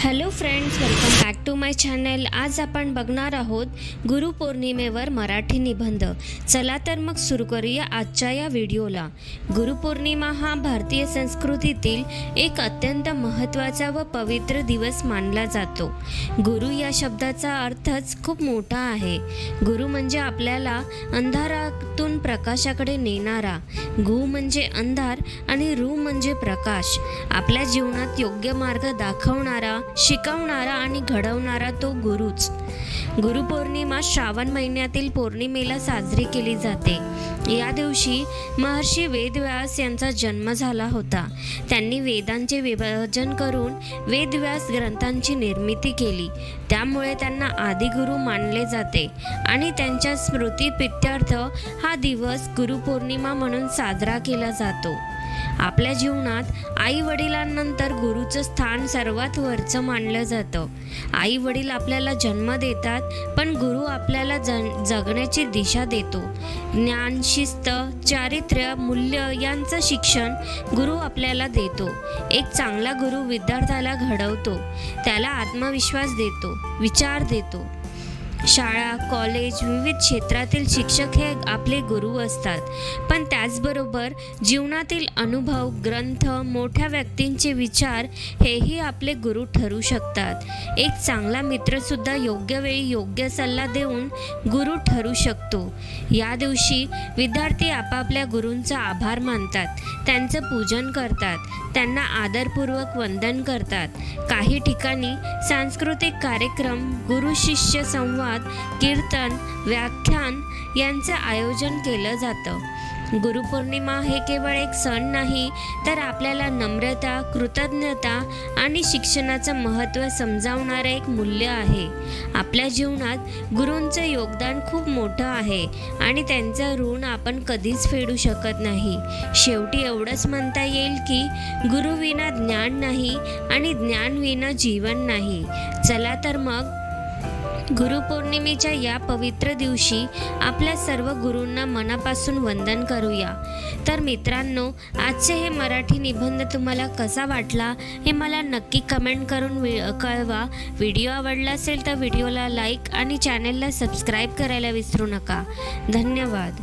Hello friends welcome back to my channel आज आपण बघणार आहोत गुरुपौर्णिमेवर मराठी निबंध. चला तर मग सुरू करूया आजच्या या व्हिडिओला. गुरुपौर्णिमा हा भारतीय संस्कृतीतील एक अत्यंत महत्त्वाचा व पवित्र दिवस मानला जातो. गुरु या शब्दाचा अर्थच खूप मोठा आहे. गुरु म्हणजे आपल्याला अंधारातून प्रकाशाकडे नेणारा. गु म्हणजे अंधार आणि रू म्हणजे प्रकाश. आपल्या जीवनात योग्य मार्ग दाखवणारा शिकवणारा आणि घडवणारा तो गुरुच. गुरुपौर्णिमा श्रावण महिन्यातील पौर्णिमेला साजरी केली जाते. या दिवशी महर्षी वेदव्यास यांचा जन्म झाला होता. त्यांनी वेदांचे विभाजन करून वेदव्यास ग्रंथांची निर्मिती केली. त्यामुळे त्यांना आदिगुरु मानले जाते आणि त्यांच्या स्मृतीप्रित्यर्थ हा दिवस गुरुपौर्णिमा म्हणून साजरा केला जातो. आपल्या जीवनात आई वडिलांनंतर गुरुचं स्थान सर्वात वरचं मानलं जातं. आई वडील आपल्याला जन्म देतात पण गुरु आपल्याला जन जगण्याची दिशा देतो. ज्ञान शिस्त चारित्र्य मूल्य यांचं शिक्षण गुरु आपल्याला देतो. एक चांगला गुरु विद्यार्थ्याला घडवतो. त्याला आत्मविश्वास देतो विचार देतो. शाळा कॉलेज विविध क्षेत्रातील शिक्षक हे आपले गुरु असतात. पण त्याचबरोबर जीवनातील अनुभव ग्रंथ मोठ्या व्यक्तींचे विचार हेही आपले गुरु ठरू शकतात. एक चांगला मित्रसुद्धा योग्य वेळी योग्य सल्ला देऊन गुरु ठरू शकतो. या दिवशी विद्यार्थी आपापल्या गुरूंचा आभार मानतात. त्यांचं पूजन करतात. त्यांना आदरपूर्वक वंदन करतात. काही ठिकाणी सांस्कृतिक कार्यक्रम गुरु शिष्य संवाद कीर्तन व्याख्यान यांचं आयोजन केलं जातं. गुरुपौर्णिमा हे केवळ एक सण नाही तर आपल्याला नम्रता कृतज्ञता आणि शिक्षणाचं महत्त्व समजावणारं एक मूल्य आहे. आपल्या जीवनात गुरूंचं योगदान खूप मोठं आहे आणि त्यांचं ऋण आपण कधीच फेडू शकत नाही. शेवटी एवढंच म्हणता येईल की गुरुविना ज्ञान नाही आणि ज्ञानविना जीवन नाही. चला तर मग गुरुपौर्णिमेच्या या पवित्र दिवशी आपल्या सर्व गुरूंना मनापासून वंदन करूया. तर मित्रांनो आजचे हे मराठी निबंध तुम्हाला कसा वाटला हे मला नक्की कमेंट करून वि कळवा. व्हिडिओ आवडला असेल तर व्हिडिओला लाईक आणि चॅनलला सबस्क्राईब करायला विसरू नका. धन्यवाद.